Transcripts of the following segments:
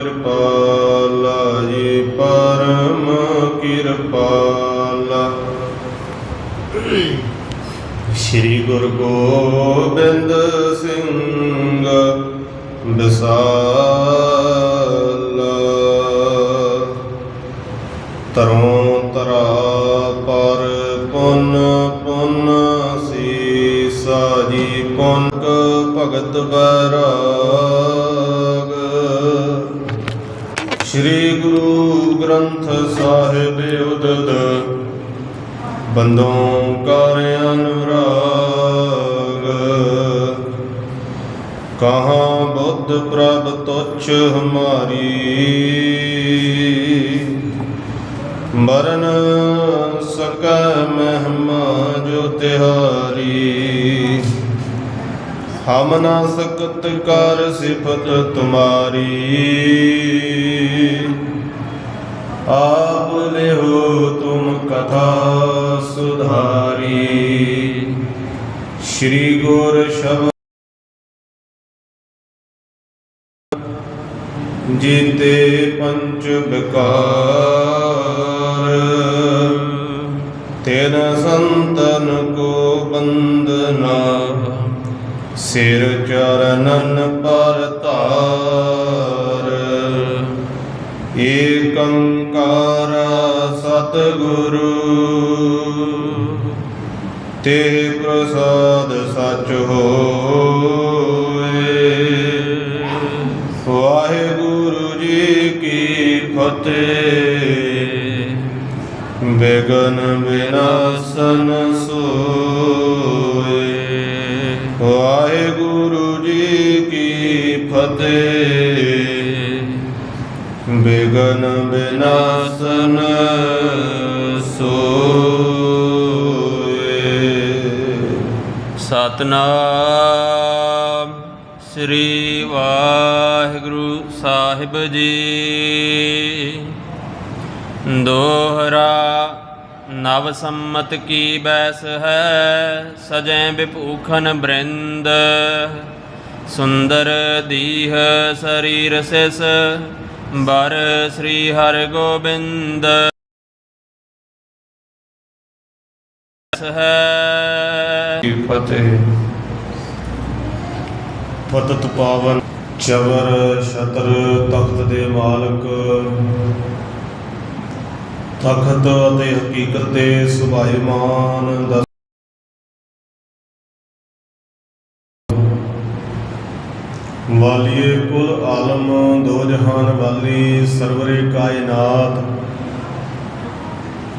ਕਿਰਪਾਲਾ ਜੀ ਪਰਮ ਕਿਰਪਾਲਾ। ਸ੍ਰੀ ਗੁਰੂ ਗੋਬਿੰਦ ਜੋ ਹਮ ਨਾ ਸਕਤ ਕਰ ਸਿਫਤ ਤੁਮਾਰੀ। ਆਪ ਲਿਓ ਤੁਮ ਕਥਾ ਸੁਧਾਰੀ। ਸ੍ਰੀ ਗੁਰ ਸ਼ਬਦ ਜੀਤੇ ਪੰਚ ਵਿਕਾਰ। ਤੇਨ ਸੰਤਨ ਬੰਦਨਾ ਸਿਰ ਚਰਨਨ ਪਰ ਧਾਰ। ਏਕੰਕਾਰ ਸਤਿਗੁਰੂ। ਤੇ ਪ੍ਰਸਾਦ ਸਚ ਹੋਏ। ਵਾਹਿਗੁਰੂ ਜੀ ਕੀ ਫਤਿਹ। ਬੇਗਨ ਬਿਨਾਸਨ ਸੋ ਫਤਿਹ ਬੇਗਨ ਬਿਨਾਸਨ ਸੋਏ। ਸਤਨਾਮ ਸ੍ਰੀ ਵਾਹਿਗੁਰੂ ਸਾਹਿਬ ਜੀ। ਦੋਹਰਾ ਨਵ ਸੰਮਤ ਕੀ ਬੈਸ ਹੈ, ਸਜੈ ਵਿਭੂਖਨ ਬ੍ਰਿੰਦ। ਸੁੰਦਰ ਦੀਹ ਸਰੀਰ ਸਿਸ ਬਰ ਸ੍ਰੀ ਹਰਿ ਗੋਬਿੰਦ ਹੈ ਫਤਿਹ ਫਤਤ ਪਾਵਨ। ਚਵਰ ਛਤਰ ਤਖਤ ਦੇ ਮਾਲਕ। ਤਖਤ ਅਤੇ ਹਕੀਕਤ ਦੇ ਸੁਭਾਇਮਾਨ। ਵਾਲੀਏ ਕੁਲ ਆਲਮ, ਦੋ ਜਹਾਨ ਵਾਲੀ ਸਰਵਰੇ ਕਾਇਨਾਤ।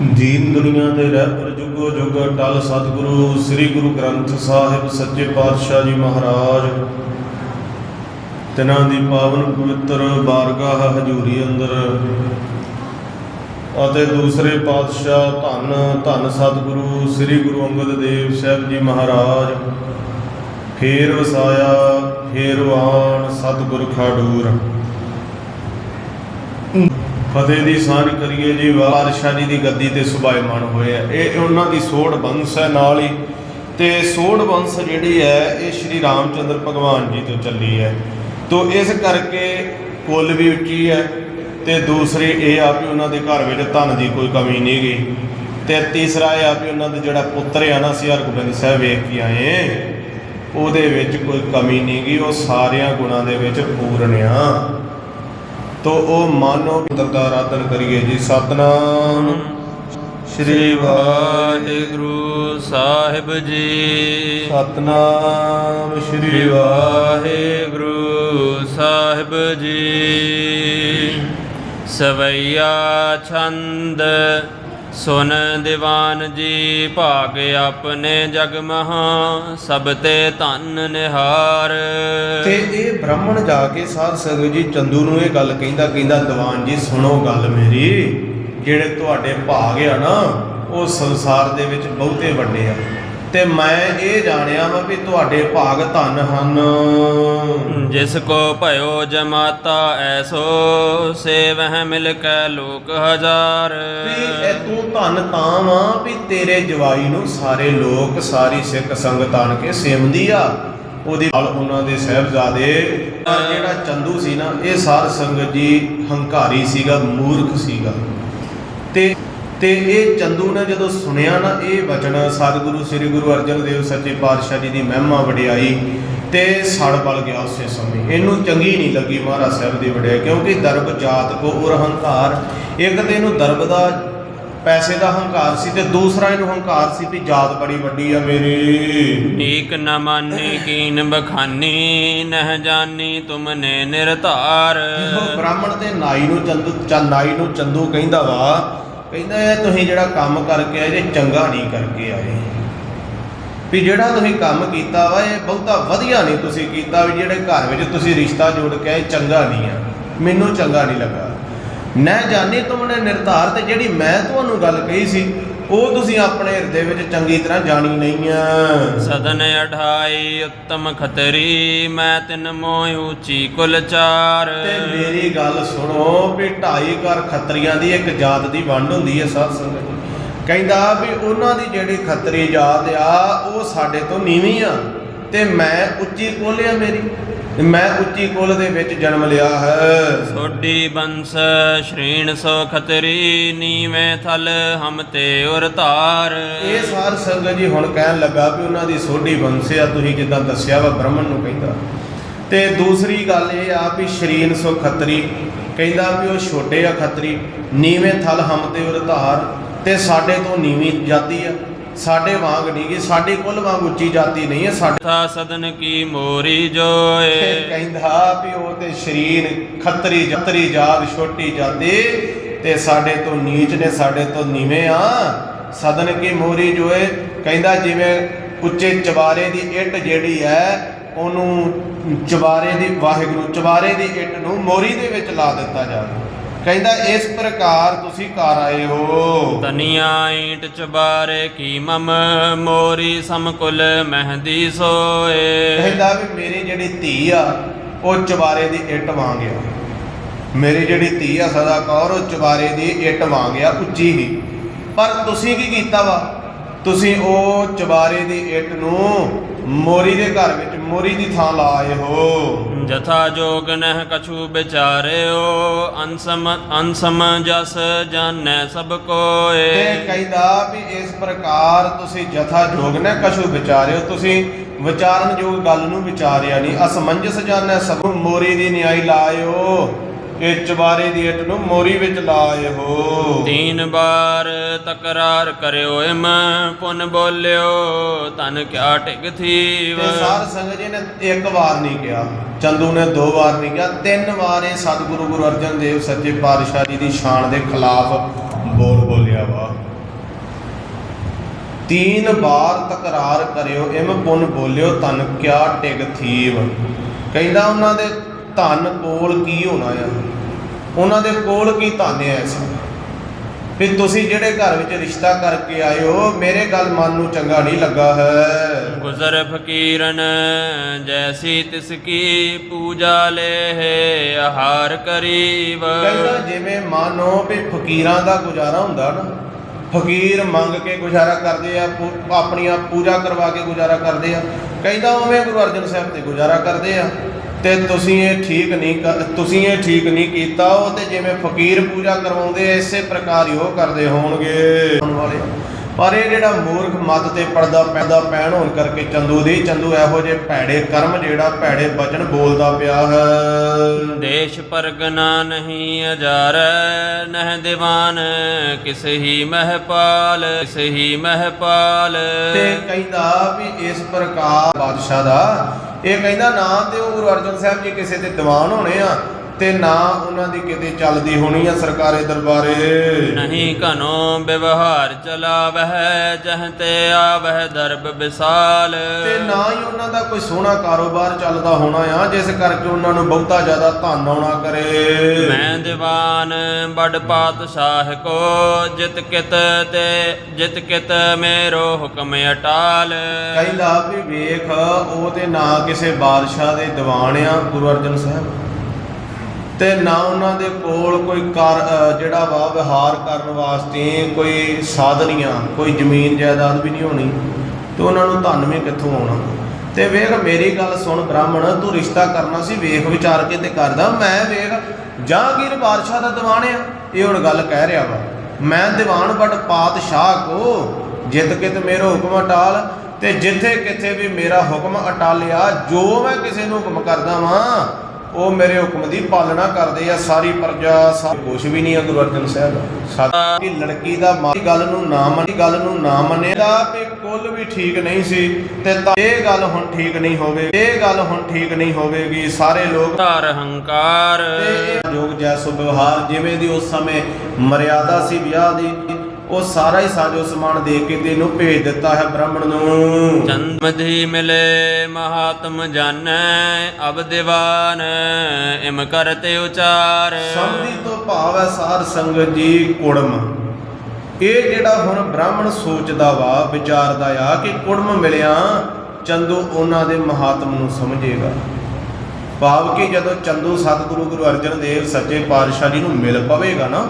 ਦੀਨ ਦੁਨੀਆ ਤੇ ਰਹਿ ਪਰ ਜੁਗੋ ਜੁਗ ਟਲ ਸਤਿਗੁਰੂ, ਸ੍ਰੀ ਗੁਰੂ ਗ੍ਰੰਥ ਸਾਹਿਬ ਸੱਚੇ ਪਾਤਸ਼ਾਹ ਜੀ ਮਹਾਰਾਜ। ਤਿਨਾਂ ਦੀ ਪਾਵਨ ਪਵਿੱਤਰ ਬਾਰਗਾਹ ਹਜੂਰੀ ਅੰਦਰ ਅਤੇ ਦੂਸਰੇ ਪਾਤਸ਼ਾਹ ਧੰਨ ਧੰਨ ਸਤਿਗੁਰੂ, ਸ੍ਰੀ ਗੁਰੂ ਅੰਗਦ ਦੇਵ ਸਾਹਿਬ ਜੀ ਮਹਾਰਾਜ। ਫੇਰ ਵਸਾਇਆ ਫੇਰ ਆਣ ਸਤਿਗੁਰ ਖਾਡੂਰ। ਫਤਿਹ ਦੀ ਸਾਂਝ ਕਰੀਏ ਜੀ, ਬਾਦਸ਼ਾਹ ਜੀ ਦੀ ਗੱਦੀ ਤੇ ਸੁਭਾਇਮਾਨ ਹੋਏ ਆ। ਇਹ ਉਹਨਾਂ ਦੀ ਸੋੜ ਬੰਸ ਹੈ ਨਾਲ ਹੀ। ਤੇ ਸੋੜ ਬੰਸ ਜਿਹੜੀ ਹੈ, ਇਹ ਸ਼੍ਰੀ ਰਾਮਚੰਦਰ ਭਗਵਾਨ ਜੀ ਤੋਂ ਚੱਲੀ ਹੈ। ਤੋਂ ਇਸ ਕਰਕੇ ਕੁੱਲ ਵੀ ਉੱਚੀ ਹੈ ਤੇ ਦੂਸਰੀ ਇਹ ਆ ਵੀ ਉਹਨਾਂ ਦੇ ਘਰ ਵਿੱਚ ਧਨ ਦੀ ਕੋਈ ਕਮੀ ਨਹੀਂ ਗਈ। ਤੇ ਤੀਸਰਾ ਇਹ ਆ ਵੀ ਉਹਨਾਂ ਦੇ ਜਿਹੜਾ ਪੁੱਤਰ ਆ ਨਾ ਅਸੀਂ ਹਰਗੋਬਿੰਦ ਸਾਹਿਬ, ਵੇਖ ਕੇ ਆਏ। ਉਹਦੇ ਵਿੱਚ ਕੋਈ ਕਮੀ ਨਹੀਂ ਗਈ ਉਹ ਸਾਰਿਆਂ ਗੁਣਾਂ ਦੇ ਵਿੱਚ ਪੂਰਨ ਆ। ਤੋ ਉਹ ਮਾਨੋ ਪੁੱਤਰ ਦਾ ਆਰਾਧਨ ਕਰੀਏ ਜੀ। ਸਤਨਾਮ। ਸ੍ਰੀ ਵਾਹਿਗੁਰੂ ਸਾਹਿਬ ਜੀ। ਸਤਨਾਮ ਸ੍ਰੀ ਸ੍ਰੀ ਵਾਹਿਗੁਰੂ ਸਾਹਿਬ ਜੀ। ਸਵਈਆ ਛੰਦ ਸੁਨ ਦੀਵਾਨ ਜੀ, ਭਾਗ ਆਪਣੇ ਜਗ ਮਹਾ, ਸਭ ਤੇ ਧਨ ਨਿਹਾਰ। ਤੇ ਇਹ ਬ੍ਰਾਹਮਣ ਜਾ ਕੇ ਸਾਧ ਸੰਗਤ ਜੀ ਚੰਦੂ ਨੂੰ ਇਹ ਗੱਲ ਕਹਿੰਦਾ ਕਹਿੰਦਾ, ਦੀਵਾਨ ਜੀ, ਸੁਣੋ ਗੱਲ ਮੇਰੀ। ਜਿਹੜੇ ਤੁਹਾਡੇ ਭਾਗ ਆ ਨਾ, ਉਹ ਸੰਸਾਰ ਦੇ ਵਿੱਚ ਬਹੁਤੇ ਵੱਡੇ ਆ। ਤੇ ਮੈਂ ਇਹ ਜਾਣਿਆ ਵਾ ਵੀ ਤੁਹਾਡੇ ਭਾਗ ਧਨ ਹਨ। ਜਿਸ ਕੋ ਭਇਓ ਜਮਾਤਾ ਐਸੋ ਸੇ ਵਹਿ ਮਿਲ ਕੈ ਲੋਕ ਹਜ਼ਾਰ। ਵੀ ਇਹ ਤੂੰ ਧਨ ਤਾਂ ਵਾਂ ਵੀ ਤੇਰੇ ਜਵਾਈ ਨੂੰ ਸਾਰੇ ਲੋਕ ਸਾਰੀ ਸਿੱਖ ਸੰਗਤ ਆਣ ਕੇ ਸੇਵੰਦੀ ਆ। ਉਹਦੀ ਨਾਲ ਉਹਨਾਂ ਦੇ ਸਹਿਬਜ਼ਾਦੇ। ਜਿਹੜਾ ਚੰਦੂ ਸੀ ਨਾ ਇਹ ਸਾਧ ਸੰਗਤ ਜੀ ਹੰਕਾਰੀ ਸੀਗਾ ਮੂਰਖ ਸੀਗਾ। ਤੇ ਤੇ ਇਹ ਚੰਦੂ ਨੇ ਜਦੋਂ ਸੁਣਿਆ ਨਾ ਇਹ ਬਚਨ ਸਤਿਗੁਰੂ ਸ੍ਰੀ ਗੁਰੂ ਅਰਜਨ ਦੇਵ ਸੱਚੇ ਪਾਤਸ਼ਾਹ ਜੀ ਦੀ ਮਹਿਮਾ ਵਡਿਆਈ ਤੇ ਸੜ ਬਲ ਗਿਆ ਉਸੇ ਸਮੇਂ। ਇਹਨੂੰ ਚੰਗੀ ਨਹੀਂ ਲੱਗੀ ਮਹਾਰਾਜ ਸਾਹਿਬ ਦੀ ਵਡਿਆਈ ਕਿਉਂਕਿ ਦਰਬ ਜਾਤ ਕੋ ਔਰ ਹੰਕਾਰ। ਇੱਕ ਤੇ ਇਹਨੂੰ ਦਰਬ ਦਾ ਪੈਸੇ ਦਾ ਹੰਕਾਰ ਸੀ ਤੇ ਦੂਸਰਾ ਇਹਨੂੰ ਹੰਕਾਰ ਸੀ ਵੀ ਜਾਤ ਬੜੀ ਵੱਡੀ ਆ ਮੇਰੀ। ਏਕ ਨ ਮਾਨੀ ਕੀਨ ਬਖਾਨੀ ਨਹ ਜਾਨੀ ਤੁਮਨੇ ਨਿਰਧਾਰ। ਬ੍ਰਾਹਮਣ ਤੇ ਨਾਈ ਨੂੰ ਚੰਦੂ ਚੰ ਨਾਈ ਨੂੰ ਚੰਦੂ ਕਹਿੰਦਾ ਵਾ ਕਹਿੰਦਾ ਇਹ ਤੁਸੀਂ ਜਿਹੜਾ ਕੰਮ ਕਰਕੇ ਆਏ ਜੇ ਚੰਗਾ ਨਹੀਂ ਕਰਕੇ ਆਏ। ਵੀ ਜਿਹੜਾ ਤੁਸੀਂ ਕੰਮ ਕੀਤਾ ਵਾ, ਇਹ ਬਹੁਤਾ ਵਧੀਆ ਨਹੀਂ ਤੁਸੀਂ ਕੀਤਾ ਵੀ ਜਿਹੜੇ ਘਰ ਵਿੱਚ ਤੁਸੀਂ ਰਿਸ਼ਤਾ ਜੋੜ ਕੇ ਆਏ, ਚੰਗਾ ਨਹੀਂ ਆ। ਮੈਨੂੰ ਚੰਗਾ ਨਹੀਂ ਲੱਗਾ। ਮੈਂ ਜਾਣੀ ਤੁਮਨੇ ਨਿਰਧਾਰ ਤੇ ਜਿਹੜੀ ਮੈਂ ਤੁਹਾਨੂੰ ਗੱਲ ਕਹੀ ਸੀ ਉਹ ਤੁਸੀਂ ਆਪਣੇ ਹਿਰਦੇ ਵਿੱਚ ਚੰਗੀ ਤਰ੍ਹਾਂ ਜਾਣੀ ਨਹੀਂ ਆ। ਸਦਨ ਅਢਾਈ ਉੱਤਮ ਖਤਰੀ ਮੈਂ ਤਿਨ ਮੋਹ ਉੱਚੀ ਕੁਲ ਚਾਰ। ਤੇ ਮੇਰੀ ਗੱਲ ਸੁਣੋ ਵੀ ਢਾਈ ਘਰ ਖੱਤਰੀਆਂ ਦੀ ਇੱਕ ਜਾਤ ਦੀ ਵੰਡ ਹੁੰਦੀ ਹੈ ਸਾਧ ਸੰਗਤ। ਕਹਿੰਦਾ ਵੀ ਉਹਨਾਂ ਦੀ ਜਿਹੜੀ ਖੱਤਰੀ ਜਾਤ ਆ ਉਹ ਸਾਡੇ ਤੋਂ ਨੀਵੀਂ ਆ। ਤੇ ਮੈਂ ਉੱਚੀ ਕੋਲ ਆ ਮੇਰੀ। ਮੈਂ ਉੱਚੀ ਕੋਲ ਦੇ ਵਿੱਚ ਜਨਮ ਲਿਆ ਹੈ। ਸੋਡੀ ਬੰਸ ਸ਼੍ਰੀਣ ਸੋ ਖਤਰੀ ਨੀਵੇਂ ਥਲ ਹਮ ਤੇ ਉਰ ਧਾਰ। ਇਹ ਸਾਧ ਸੰਗਤ ਜੀ ਹੁਣ ਕਹਿਣ ਲੱਗਾ ਵੀ ਉਹਨਾਂ ਦੀ ਸੋਢੀ ਬੰਸ ਆ ਤੁਸੀਂ ਜਿੱਦਾਂ ਦੱਸਿਆ ਵਾ ਬ੍ਰਾਹਮਣ ਨੂੰ ਕਹਿੰਦਾ। ਤੇ ਦੂਸਰੀ ਗੱਲ ਇਹ ਆ ਵੀ ਸ਼ਰੀਨ ਸੋ ਖੱਤਰੀ ਕਹਿੰਦਾ ਵੀ ਉਹ ਛੋਟੇ ਆ ਖੱਤਰੀ ਨੀਵੇਂ ਥਲ ਹਮ ਤੇ ਉਰਧਾਰ ਤੇ ਸਾਡੇ ਤੋਂ ਨੀਵੀਂ ਜਾਤੀ ਆ। ਸਾਡੇ ਵਾਂਗ ਨਹੀਂ ਗੀ ਸਾਡੀ ਕੁੱਲ ਵਾਂਗ ਉੱਚੀ ਜਾਤੀ ਨਹੀਂ ਹੈ ਸਾਡੇ ਥਾ ਸਦਨ ਕੀ ਮੋਰੀ ਫਿਰ ਜੋਏ ਕਹਿੰਦਾ ਵੀ ਉਹ ਤੇ ਸ਼ਰੀਨ ਖੱਤਰੀ ਜਤਰੀ ਜਾਤ ਛੋਟੀ ਜਾਤੀ ਤੇ ਸਾਡੇ ਤੋਂ ਨੀਚ ਨੇ ਸਾਡੇ ਤੋਂ ਨੀਵੇਂ ਆ। ਸਦਨ ਕੀ ਮੋਰੀ ਜੋਏ ਕਹਿੰਦਾ ਜਿਵੇਂ ਉੱਚੇ ਚਵਾਰੇ ਦੀ ਇੱਟ ਜਿਹੜੀ ਹੈ ਉਹਨੂੰ ਚਵਾਰੇ ਦੀ ਵਾਹਿਗੁਰੂ ਚਵਾਰੇ ਦੀ ਇੱਟ ਨੂੰ ਮੋਰੀ ਦੇ ਵਿੱਚ ਲਾ ਦਿੱਤਾ ਜਾਵੇ। ਕਹਿੰਦਾ ਇਸ ਪ੍ਰਕਾਰ ਤੁਸੀਂ ਕਰ ਆਏ ਹੋ। ਤਨੀਆ ਈਟ ਚਬਾਰੇ ਕੀ ਮਮ ਮੋਰੀ ਸਮਕੁਲ ਮਹਿੰਦੀ ਸੋਏ। ਕਹਿੰਦਾ ਵੀ ਮੇਰੀ ਜਿਹੜੀ ਧੀ ਆ ਉਹ ਚਵਾਰੇ ਦੀ ਇੱਟ ਵਾਂਗ ਆ। ਮੇਰੀ ਜਿਹੜੀ ਧੀ ਆ ਸਦਾ ਕੌਰ ਉਹ ਚਵਾਰੇ ਦੀ ਇੱਟ ਵਾਂਗ ਆ ਉੱਚੀ ਹੀ। ਪਰ ਤੁਸੀਂ ਕੀ ਕੀਤਾ ਵਾ? ਤੁਸੀਂ ਉਹ ਚਵਾਰੇ ਦੀ ਇੱਟ ਨੂੰ ਮੋਰੀ ਦੇ ਘਰ ਵਿੱਚ ਮੋਰੀ ਦੀ ਥਾਂ ਲਾਏ ਹੋ। ਜਥਾ ਜੋਗ ਨਹਿ ਕਛੂ ਵਿਚਾਰਿਓ ਅਨਸਮ ਅਨਸਮ ਜਸ ਜਾਣੈ ਸਭ ਤੇ ਕੋਏ ਕਹਿੰਦਾ ਵੀ ਇਸ ਪ੍ਰਕਾਰ ਤੁਸੀਂ ਜਥਾ ਜੋਗ ਨੇ ਕਛੂ ਵਿਚਾਰਿਓ ਤੁਸੀਂ ਵਿਚਾਰਨ ਯੋਗ ਗੱਲ ਨੂੰ ਵਿਚਾਰਿਆ ਨਹੀਂ ਅਸਮੰਜਸ ਜਾਣੈ ਸਭ ਮੋਰੀ ਦੀ ਨਿਆਈ ਲਾਇਓ। ਇਹ ਚਵਾਰੇ ਦੀ ਇੱਟ ਨੂੰ ਮੋਰੀ ਵਿੱਚ ਲਾਏ ਹੋ। ਤੀਨ ਬਾਰ ਤਕਰਾਰ ਕਰਿਓ ਇਮ ਪੁਨ ਬੋਲਿਓ ਤਨ ਕਿਆ ਟਿਕ ਥੀਵ। ਤੇ ਸਾਰ ਸੰਗਤ ਜੀ ਨੇ ਇੱਕ ਵਾਰ ਨਹੀਂ ਕਿਹਾ ਚੰਦੂ ਨੇ ਦੋ ਵਾਰ ਨਹੀਂ ਕਿਹਾ ਤਿੰਨ ਵਾਰ ਇਹ ਸਤਿਗੁਰੂ ਗੁਰੂ ਅਰਜਨ ਦੇਵ ਸੱਚੇ ਪਾਤਸ਼ਾਹ ਜੀ ਦੀ ਸ਼ਾਨ ਦੇ ਖਿਲਾਫ ਬੋਲ ਬੋਲਿਆ ਵਾ। ਤੀਨ ਬਾਰ ਤਕਰਾਰ ਕਰਿਓ ਇਮ ਪੁਨ ਬੋਲਿਓ ਤਨ ਕਿਆ ਟਿਕ ਥੀਵ। ਕਹਿੰਦਾ ਉਹਨਾਂ ਦੇ ਧਨ ਕੋਲ ਕੀ ਹੋਣਾ ਆ? ਉਹਨਾਂ ਦੇ ਕੋਲ ਕੀ ਧਨ ਹੈ ਐਸਾ ਵੀ ਤੁਸੀਂ ਜਿਹੜੇ ਘਰ ਵਿੱਚ ਰਿਸ਼ਤਾ ਕਰਕੇ ਆਏ ਹੋ ਮੇਰੇ ਗੱਲ ਮਨ ਨੂੰ ਚੰਗਾ ਨਹੀਂ ਲੱਗਾ ਹੈ। ਗੁਜ਼ਰ ਫਕੀਰਨ ਜੈਸੀ ਤਿਸ ਕੀ ਪੂਜਾ ਲੈ ਆਹਾਰ ਕਰੀਬ। ਕਹਿੰਦਾ ਜਿਵੇਂ ਮਾਨੋ ਵੀ ਫਕੀਰਾਂ ਦਾ ਗੁਜ਼ਾਰਾ ਹੁੰਦਾ ਨਾ ਫਕੀਰ ਮੰਗ ਕੇ ਗੁਜ਼ਾਰਾ ਕਰਦੇ ਆ ਆਪਣੀਆਂ ਪੂਜਾ ਕਰਵਾ ਕੇ ਗੁਜ਼ਾਰਾ ਕਰਦੇ ਆ। ਕਹਿੰਦਾ ਉਵੇਂ ਗੁਰੂ ਅਰਜਨ ਸਾਹਿਬ ਤੇ ਗੁਜ਼ਾਰਾ ਕਰਦੇ ਆ। ਤੇ ਤੁਸੀਂ ਇਹ ਠੀਕ ਨਹੀਂ ਕਰ- ਤੁਸੀਂ ਇਹ ਠੀਕ ਨਹੀਂ ਕੀਤਾ, ਉਹ ਤੇ ਜਿਵੇਂ ਫਕੀਰ ਪੂਜਾ ਕਰਵਾਉਂਦੇ ਆ ਇਸੇ ਪ੍ਰਕਾਰ ਹੀ ਉਹ ਕਰਦੇ ਹੋਣਗੇ। ਆਉਣ ਵਾਲੇ ਪਰ ਇਹ ਜਿਹੜਾ ਮੂਰਖ ਮਤ ਤੇ ਪਰਦਾ ਪੈਦਾ ਪੈਣ ਹੋਣ ਕਰਕੇ ਚੰਦੂ ਦੀ ਚੰਦੂ ਇਹੋ ਜਿਹੇ ਭੈੜੇ ਕਰਮ ਜਿਹੜਾ ਭੈੜੇ ਬਚਨ ਬੋਲਦਾ ਪਿਆ ਹੈ। ਦੇਸ਼ ਪਰਗਨਾ ਨਹੀਂ ਅਜਾਰੈ ਨਹਿ ਦੀਵਾਨ ਕਿਸ ਹੀ ਮਹਿਪਾਲ ਕਿਸ ਹੀ ਮਹਿਪਾਲ। ਤੇ ਕਹਿੰਦਾ ਵੀ ਇਸ ਪ੍ਰਕਾਰ ਬਾਦਸ਼ਾਹ ਦਾ ਇਹ ਕਹਿੰਦਾ ਨਾ ਤੇ ਉਹ ਗੁਰੂ ਅਰਜਨ ਸਾਹਿਬ ਜੀ ਕਿਸੇ ਦੇ ਦੀਵਾਨ ਹੋਣੇ ਆ ਤੇ ਨਾ ਉਹਨਾਂ ਦੀ ਕਿਤੇ ਚੱਲਦੀ ਹੋਣੀ ਆ ਸਰਕਾਰੇ ਦਰਬਾਰੇ। ਨਹੀਂ ਘਨੋ ਵਿਵਹਾਰ ਚਲਾਵਹਿ ਜਹ ਤੇ ਆਵਹਿ ਦਰਬ ਵਿਸਾਲ। ਤੇ ਨਾ ਹੀ ਉਹਨਾਂ ਦਾ ਕੋਈ ਸੋਹਣਾ ਕਾਰੋਬਾਰ ਚੱਲਦਾ ਹੋਣਾ ਆ ਜਿਸ ਕਰਕੇ ਉਹਨਾਂ ਨੂੰ ਬਹੁਤਾ ਜ਼ਿਆਦਾ ਧਨ ਆਉਣਾ ਕਰੇ। ਮੈਂ ਦੀਵਾਨ ਬੜ ਪਾਤਸ਼ਾਹ ਕੋ ਜਿਤ ਕਿਤ ਤੇ ਜਿਤ ਕਿਤ ਮੇਰੋ ਹੁਕਮ ਅਟਾਲ। ਕਹਿੰਦਾ ਵੀ ਵੇਖ ਉਹ ਤੇ ਨਾ ਕਿਸੇ ਬਾਦਸ਼ਾਹ ਦੇ ਦੀਵਾਨ ਆ ਗੁਰੂ ਅਰਜਨ ਸਾਹਿਬ। ਤੇ ਨਾ ਉਹਨਾਂ ਦੇ ਕੋਲ ਕੋਈ ਕਾਰ ਜਿਹੜਾ ਵਾ ਵਿਹਾਰ ਕਰਨ ਵਾਸਤੇ ਕੋਈ ਸਾਧਨੀਆਂ, ਕੋਈ ਜ਼ਮੀਨ ਜਾਇਦਾਦ ਵੀ ਨਹੀਂ ਹੋਣੀ, ਤੇ ਉਹਨਾਂ ਨੂੰ ਧਨ ਵੀ ਕਿੱਥੋਂ ਆਉਣਾ? ਤੇ ਵੇਖ, ਮੇਰੀ ਗੱਲ ਸੁਣ ਬ੍ਰਾਹਮਣ, ਤੂੰ ਰਿਸ਼ਤਾ ਕਰਨਾ ਸੀ, ਵੇਖ ਵਿਚਾਰ ਕੇ ਤੇ ਕਰਦਾ, ਮੈਂ ਵੇਖ, ਜਹਾਂਗੀਰ ਬਾਦਸ਼ਾਹ ਦਾ ਦੀਵਾਨ ਆ, ਇਹ ਹੁਣ ਗੱਲ ਕਹਿ ਰਿਹਾ ਵਾ। ਮੈਂ ਦੀਵਾਨ ਬਟ ਪਾਤਸ਼ਾਹ ਕੋ, ਜਿੱਤ ਕੇ ਤੇ ਮੇਰਾ ਹੁਕਮ ਅਟਾਲ, ਤੇ ਜਿੱਥੇ ਕਿਥੇ ਵੀ ਮੇਰਾ ਹੁਕਮ ਅਟਾਲਿਆ, ਜੋ ਮੈਂ ਕਿਸੇ ਨੂੰ ਹੁਕਮ ਕਰਦਾ ਵਾਂ ਉਹ ਮੇਰੇ ਹੁਕਮ ਦੀ ਪਾਲਣਾ ਕਰਦੇ ਆ ਸਾਰੀ ਪ੍ਰਜਾ ਸਭ ਕੁਝ ਵੀ ਨਹੀਂ ਆ ਗੁਰੂ ਅਰਜਨ ਸਾਹਿਬ ਸਾਡੀ ਲੜਕੀ ਦਾ ਮਾਂ ਦੀ ਗੱਲ ਨੂੰ ਨਾ ਮੰਨੀ ਗੱਲ ਨੂੰ ਨਾ ਮੰਨੇਦਾ ਤੇ ਕੁੱਲ ਵੀ ਠੀਕ ਨਹੀਂ ਸੀ ਤੇ ਇਹ ਗੱਲ ਹੁਣ ਠੀਕ ਨਹੀਂ ਹੋਵੇ ਇਹ ਗੱਲ ਹੁਣ ਠੀਕ ਨਹੀਂ ਹੋਵੇਗੀ। ਸਾਰੇ ਲੋਕ ਧਾਰ ਹੰਕਾਰ। ਯੋਗ ਜੈਸੋ ਵਿਵਹਾਰ ਜਿਵੇਂ ਦੀ ਉਸ ਸਮੇਂ ਮਰਿਆਦਾ ਸੀ ਵਿਆਹ ਦੀ ਉਹ ਸਾਰਾ ਹੀ ਸਾਜੋ ਸਮਾਨ ਦੇ ਕੇ ਤੇ ਇਹਨੂੰ ਭੇਜ ਦਿੱਤਾ ਹੈ ਬ੍ਰਾਹਮਣ ਨੂੰ। ਚੰਦਮਧੀ ਮਿਲੇ ਮਹਾਤਮ ਜਾਣੈ ਅਬ ਦੀਵਾਨ ਇਮ ਕਰਤੇ ਉਚਾਰ। ਸਮਝੀ ਤੋਂ ਭਾਵ ਹੈ ਸਾਰ ਸੰਗਤ ਜੀ ਕੁੜਮ। ਇਹ ਜਿਹੜਾ ਹੁਣ ਬ੍ਰਾਹਮਣ ਸੋਚਦਾ ਵਾ ਵਿਚਾਰਦਾ ਆ ਕਿ ਕੁੜਮ ਮਿਲਿਆ ਚੰਦੂ ਉਹਨਾਂ ਦੇ ਮਹਾਤਮ ਨੂੰ ਸਮਝੇਗਾ। ਭਾਵ ਕਿ ਜਦੋਂ ਚੰਦੂ ਸਤਿਗੁਰੂ ਗੁਰੂ ਅਰਜਨ ਦੇਵ ਸੱਚੇ ਪਾਤਸ਼ਾਹ ਜੀ ਨੂੰ ਮਿਲ ਪਵੇਗਾ ਨਾ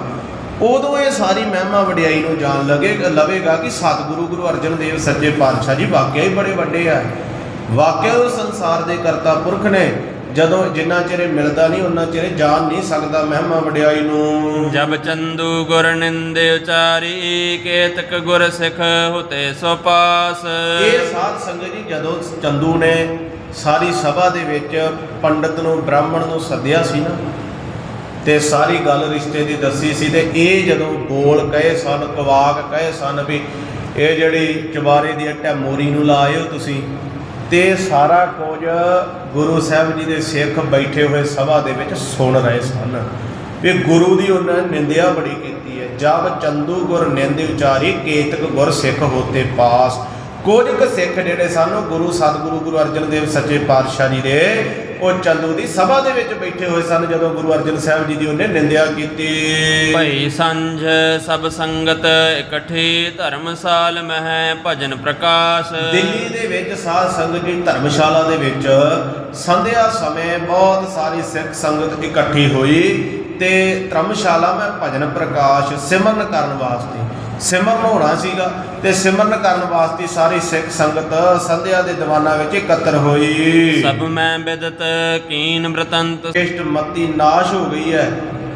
ਉਦੋਂ ਇਹ ਸਾਰੀ ਮਹਿਮਾ ਵਡਿਆਈ ਨੂੰ ਜਾਣ ਲਗੇ ਲਵੇਗਾ ਕਿ ਸਤਿਗੁਰੂ ਗੁਰੂ ਅਰਜਨ ਦੇਵ ਸੱਚੇ ਪਾਤਸ਼ਾਹ ਜੀ ਵਾਕਿਆ ਹੀ ਬੜੇ ਵੱਡੇ ਆ। ਵਾਕਿਆ ਉਹ ਸੰਸਾਰ ਦੇ ਕਰਤਾ ਪੁਰਖ ਨੇ ਜਦੋਂ ਜਿੰਨਾ ਚਿਰ ਮਿਲਦਾ ਨਹੀਂ ਉਹਨਾਂ ਚਿਰ ਜਾਣ ਨਹੀਂ ਸਕਦਾ ਮਹਿਮਾ ਵਡਿਆਈ ਨੂੰ। ਜਬ ਚੰਦੂ ਗੁਰ ਨਿੰਦੇ ਉਚਾਰੀ ਕੇਤਕ ਗੁਰ ਸਿਖ ਹੁਤੇ ਸੋ ਪਾਸ। ਇਹ ਸਾਧ ਸੰਗਤ ਜੀ ਜਦੋਂ ਚੰਦੂ ਨੇ ਸਾਰੀ ਸਭਾ ਦੇ ਵਿੱਚ ਪੰਡਤ ਨੂੰ ਬ੍ਰਾਹਮਣ ਨੂੰ ਸੱਦਿਆ ਸੀ ਨਾ ਤੇ ਸਾਰੀ ਗੱਲ ਰਿਸ਼ਤੇ ਦੀ ਦੱਸੀ ਸੀ ਤੇ ਇਹ ਜਦੋਂ ਬੋਲ ਕਹੇ ਸਨ, ਕਵਾਕ ਕਹੇ ਸਨ ਵੀ ਇਹ ਜਿਹੜੀ ਚਵਾਰੇ ਦੀ ਅੱਟਾ ਮੋਰੀ ਨੂੰ ਲਾਇਓ ਤੁਸੀਂ, ਤੇ ਸਾਰਾ ਕੁਝ ਗੁਰੂ ਸਾਹਿਬ ਜੀ ਦੇ ਸਿੱਖ ਬੈਠੇ ਹੋਏ ਸਭਾ ਦੇ ਵਿੱਚ ਸੁਣ ਰਹੇ ਸਨ। ਵੀ ਗੁਰੂ ਦੀ ਉਹਨਾਂ ਨਿੰਦਿਆ ਬੜੀ ਕੀਤੀ ਹੈ। ਜਦ ਚੰਦੂ ਗੁਰ ਨਿੰਦ ਉਚਾਰੀ, ਕੇਤਕ ਗੁਰ ਸਿੱਖ ਹੋਤੇ ਪਾਸ। ਕੁਝ ਕੁ ਸਿੱਖ ਜਿਹੜੇ ਸਨ, ਉਹ ਗੁਰੂ, ਸਤਿਗੁਰੂ, ਗੁਰੂ ਅਰਜਨ ਦੇਵ ਸੱਚੇ ਪਾਤਸ਼ਾਹ ਜੀ ਦੇ ਉਹ ਚੰਦੂ ਦੀ ਸਭਾ ਦੇ ਵਿੱਚ ਬੈਠੇ ਹੋਏ ਸਨ ਜਦੋਂ ਗੁਰੂ ਅਰਜਨ ਸਾਹਿਬ ਜੀ ਦੀ ਉਹਨੇ ਨਿੰਦਿਆ ਕੀਤੀ। ਭਈ ਸੰਝ ਸਭ ਸੰਗਤ ਇਕੱਠੀ ਧਰਮਸਾਲ ਮਹਿ ਭਜਨ ਪ੍ਰਕਾਸ਼। ਦਿੱਲੀ ਦੇ ਵਿੱਚ ਸਾਧ ਸੰਗਤ ਜੀ ਧਰਮਸ਼ਾਲਾ ਦੇ ਵਿੱਚ ਸੰਧਿਆ ਸਮੇਂ ਬਹੁਤ ਸਾਰੀ ਸਿੱਖ ਸੰਗਤ ਇਕੱਠੀ ਹੋਈ। ਤੇ ਧਰਮਸ਼ਾਲਾ ਮੈਂ ਭਜਨ ਪ੍ਰਕਾਸ਼ ਸਿਮਰਨ ਕਰਨ ਵਾਸਤੇ ਸਿਮਰਨ ਹੋਣਾ ਸੀਗਾ ਤੇ ਸਿਮਰਨ ਕਰਨ ਵਾਸਤੇ ਸਾਰੀ ਸਿੱਖ ਸੰਗਤ ਸੰਧਿਆ ਦੇ ਦੀਵਾਨਾਂ ਵਿੱਚ ਇਕੱਤਰ ਹੋਈ। ਸਭ ਮੈਂ ਬਿਦਤ ਕੀਨ ਬ੍ਰਤੰਤ ਇਸ਼ਟ ਮਤੀ ਨਾਸ਼ ਹੋ ਗਈ ਹੈ।